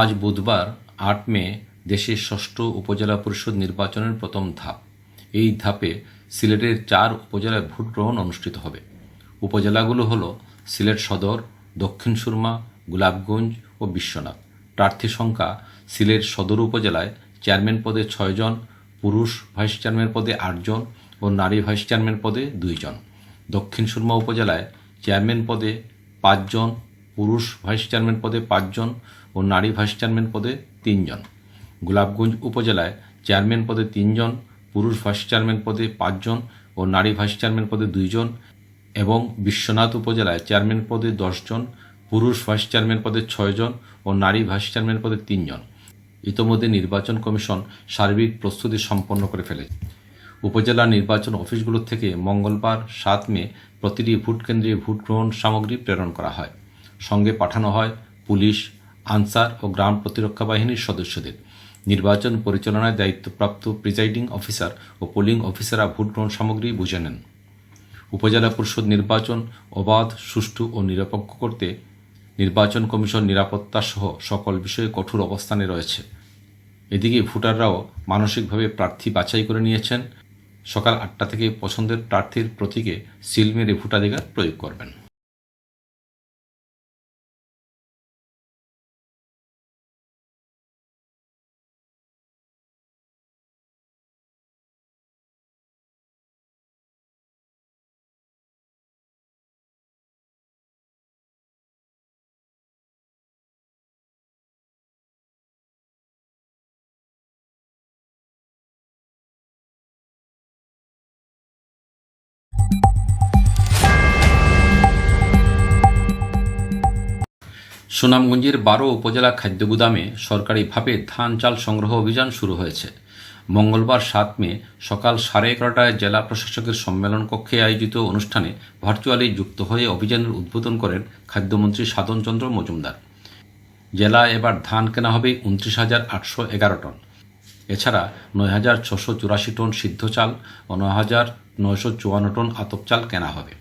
আজ বুধবার আট মে দেশের ষষ্ঠ উপজেলা পরিষদ নির্বাচনের প্রথম ধাপ। এই ধাপে সিলেটের চার উপজেলায় ভোট গ্রহণ অনুষ্ঠিত হবে। উপজেলাগুলো হলো সিলেট সদর, দক্ষিণ সুরমা, গোলাপগঞ্জ ও বিশ্বনাথ। প্রার্থী সংখ্যা সিলেট সদর উপজেলায় চেয়ারম্যান পদে ছয়জন পুরুষ ভাইস চেয়ারম্যান পদে আটজন ও নারী ভাইস চেয়ারম্যান পদে দুইজন দক্ষিণ সুরমা উপজেলায় চেয়ারম্যান পদে পাঁচজন পুরুষ ভাইস চেয়ারম্যান পদে পাঁচজন ও নারী ভাইস চেয়ারম্যান পদে তিনজন। গোলাপগঞ্জ উপজেলায় চেয়ারম্যান পদে তিনজন, পুরুষ ভাইস চেয়ারম্যান পদে পাঁচজন ও নারী ভাইস চেয়ারম্যান পদে দুইজন এবং বিশ্বনাথ উপজেলায় চেয়ারম্যান পদে দশজন, পুরুষ ভাইস চেয়ারম্যান পদে ছয়জন ও নারী ভাইস চেয়ারম্যান পদে তিনজন। ইতোমধ্যে নির্বাচন কমিশন সার্বিক প্রস্তুতি সম্পন্ন করে ফেলেছে। উপজেলা নির্বাচন অফিসগুলো থেকে মঙ্গলবার সাত মে প্রতিটি ভোট কেন্দ্রে ভোট গ্রহণ সামগ্রী প্রেরণ করা হয়। সঙ্গে পাঠানো হয় পুলিশ আনসার ও গ্রাম প্রতিরক্ষা বাহিনীর সদস্যদের। নির্বাচন পরিচালনায় দায়িত্বপ্রাপ্ত প্রিজাইডিং অফিসার ও পোলিং অফিসাররা ভোট গ্রহণ সামগ্রী বুঝে নেন। উপজেলা পরিষদ নির্বাচন অবাধ, সুষ্ঠু ও নিরপেক্ষ করতে নির্বাচন কমিশন নিরাপত্তা সহ সকল বিষয়ে কঠোর অবস্থানে রয়েছে। এদিকে ভোটাররাও মানসিকভাবে প্রার্থী বাছাই করে নিয়েছেন। সকাল আটটা থেকে পছন্দের প্রার্থীর প্রতীকে সিল মেরে ভোটাধিকার প্রয়োগ করবেন। সুনামগঞ্জের বারো উপজেলা খাদ্য গুদামে সরকারিভাবে ধান চাল সংগ্রহ অভিযান শুরু হয়েছে। মঙ্গলবার সাত মে সকাল সাড়ে এগারোটায় জেলা প্রশাসকের সম্মেলন কক্ষে আয়োজিত অনুষ্ঠানে ভার্চুয়ালি যুক্ত হয়ে অভিযানের উদ্বোধন করেন খাদ্যমন্ত্রী সাধনচন্দ্র মজুমদার। জেলায় এবার ধান কেনা হবে উনত্রিশ হাজার আটশো এগারো টন। এছাড়া নয় হাজার ছশো চুরাশি টন সিদ্ধ চাল ও নয় হাজার নয়শো চুয়ান্ন টন আতপ চাল কেনা হবে।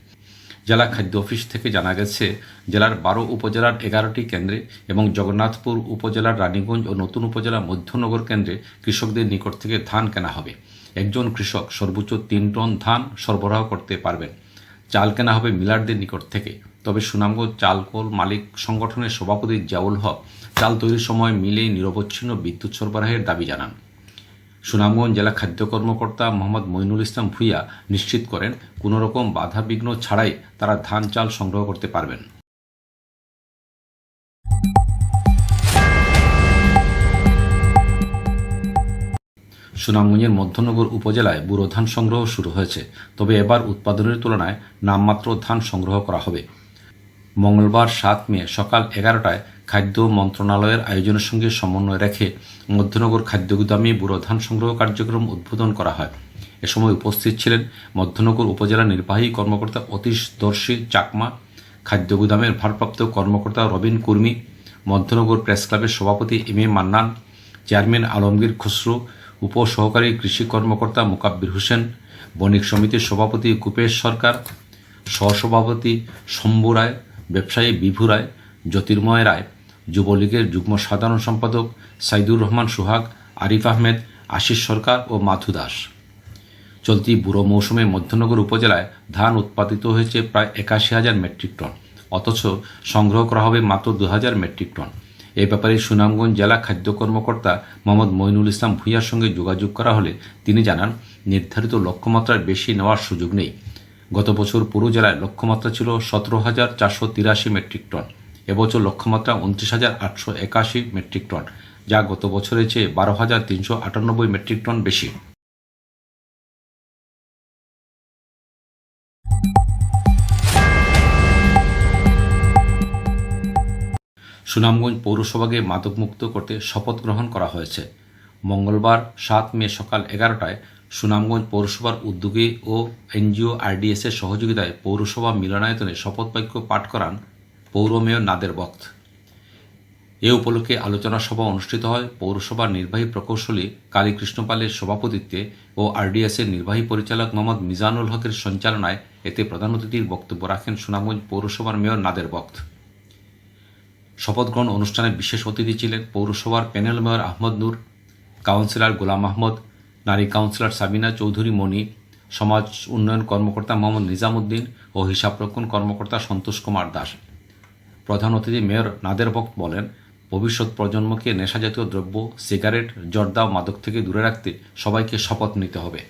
জেলা খাদ্য অফিস থেকে জানা গেছে, জেলার বারো উপজেলার এগারোটি কেন্দ্রে এবং জগন্নাথপুর উপজেলার রানীগঞ্জ ও নতুন উপজেলা মধ্যনগর কেন্দ্রে কৃষকদের নিকট থেকে ধান কেনা হবে। একজন কৃষক সর্বোচ্চ তিন টন ধান সরবরাহ করতে পারবেন। চাল কেনা হবে মিলারদের নিকট থেকে। তবে সুনামগঞ্জ চালকল মালিক সংগঠনের সভাপতি জিয়াউল হক চাল তৈরির সময় মিলে নিরবচ্ছিন্ন বিদ্যুৎ সরবরাহের দাবি জানান। সুনামগঞ্জ জেলা খাদ্য কর্মকর্তা মোহাম্মদ মইনুল ইসলাম ভুইয়া নিশ্চিত করেন, কোনো রকম বাধা বিঘ্ন ছাড়াই তারা ধান চাল সংগ্রহ করতে পারবেন। সুনামগঞ্জের মধ্যনগর উপজেলায় বুড়ো ধান সংগ্রহ শুরু হয়েছে, তবে এবার উৎপাদনের তুলনায় নামমাত্র ধান সংগ্রহ করা হবে। মঙ্গলবার সাত মে সকাল এগারোটায় খাদ্য মন্ত্রণালয়ের আয়োজনের সঙ্গে সমন্বয় রেখে মধ্যনগর খাদ্য গুদামে বুড়ো ধান সংগ্রহ কার্যক্রম উদ্বোধন করা হয়। এ সময় উপস্থিত ছিলেন মধ্যনগর উপজেলা নির্বাহী কর্মকর্তা অতীশ দর্শী চাকমা খাদ্য গুদামের ভারপ্রাপ্ত কর্মকর্তা রবিন কুর্মি, মধ্যনগর প্রেস ক্লাবের সভাপতি M A Mannan, chairman Alamgir Khusru, উপসহকারী কৃষি কর্মকর্তা মোকাব্বির হোসেন, বণিক সমিতির সভাপতি কুপেশ সরকার, সহসভাপতি শম্ভু রায়, ব্যবসায়ী বিভু রায়, জ্যোতির্ময় রায় যুবলীগের যুগ্ম সাধারণ সম্পাদক সাইদুর রহমান সোহাগ, আরিফ আহমেদ, আশিস সরকার ও মাথু দাস। চলতি বুড়ো মৌসুমে মধ্যনগর উপজেলায় ধান উৎপাদিত হয়েছে প্রায় একাশি হাজার মেট্রিক টন, অথচ সংগ্রহ করা হবে মাত্র দু হাজার মেট্রিক টন। এ ব্যাপারে সুনামগঞ্জ জেলা খাদ্য কর্মকর্তা মোহাম্মদ মইনুল ইসলাম ভূঁইয়ার সঙ্গে যোগাযোগ করা হলে তিনি জানান, নির্ধারিত লক্ষ্যমাত্রার বেশি নেওয়ার সুযোগ নেই। গত বছর পুরো জেলায় লক্ষ্যমাত্রা ছিল সতেরো হাজার চারশো তিরাশি মেট্রিক টন। এবছর লক্ষ্যমাত্রা উনত্রিশ হাজার আটশো একাশি মেট্রিক টন, যা গত বছরের চেয়ে বারো হাজার তিনশো আটানব্বই মেট্রিক টন বেশি। সুনামগঞ্জ পৌরসভাকে মাদকমুক্ত করতে শপথ গ্রহণ করা হয়েছে। মঙ্গলবার সাত মে সকাল এগারোটায় সুনামগঞ্জ পৌরসভার উদ্যোগে ও এনজিও আরডিএস এর সহযোগিতায় পৌরসভা মিলনায়তনে শপথ বাক্য পাঠ করান পৌর মেয়র নাদের বক্ত। এ উপলক্ষে আলোচনা সভা অনুষ্ঠিত হয়। পৌরসভার নির্বাহী প্রকৌশলী কালী কৃষ্ণপালের সভাপতিত্বে ও আরডিএস এর নির্বাহী পরিচালক মোহাম্মদ মিজানুল হকের সঞ্চালনায় এতে প্রধান অতিথির বক্তব্য রাখেন সুনামগঞ্জ পৌরসভার মেয়র নাদের বক্ত। শপথ গ্রহণ অনুষ্ঠানে বিশেষ অতিথি ছিলেন পৌরসভার panel mayor Ahmad Noor, councillor Golam Ahmad, নারী কাউন্সিলর সাবিনা চৌধুরী মণি, সমাজ উন্নয়ন কর্মকর্তা মোহাম্মদ নিজামুদ্দিন ও হিসাবরক্ষণ কর্মকর্তা সন্তোষ কুমার দাস। প্রধান অতিথি মেয়র নাদের ভক্ত বলেন, ভবিষ্যৎ প্রজন্মকে নেশাজাতীয় দ্রব্য, সিগারেট, জর্দা মাদক থেকে দূরে রাখতে সবাইকে শপথ নিতে হবে।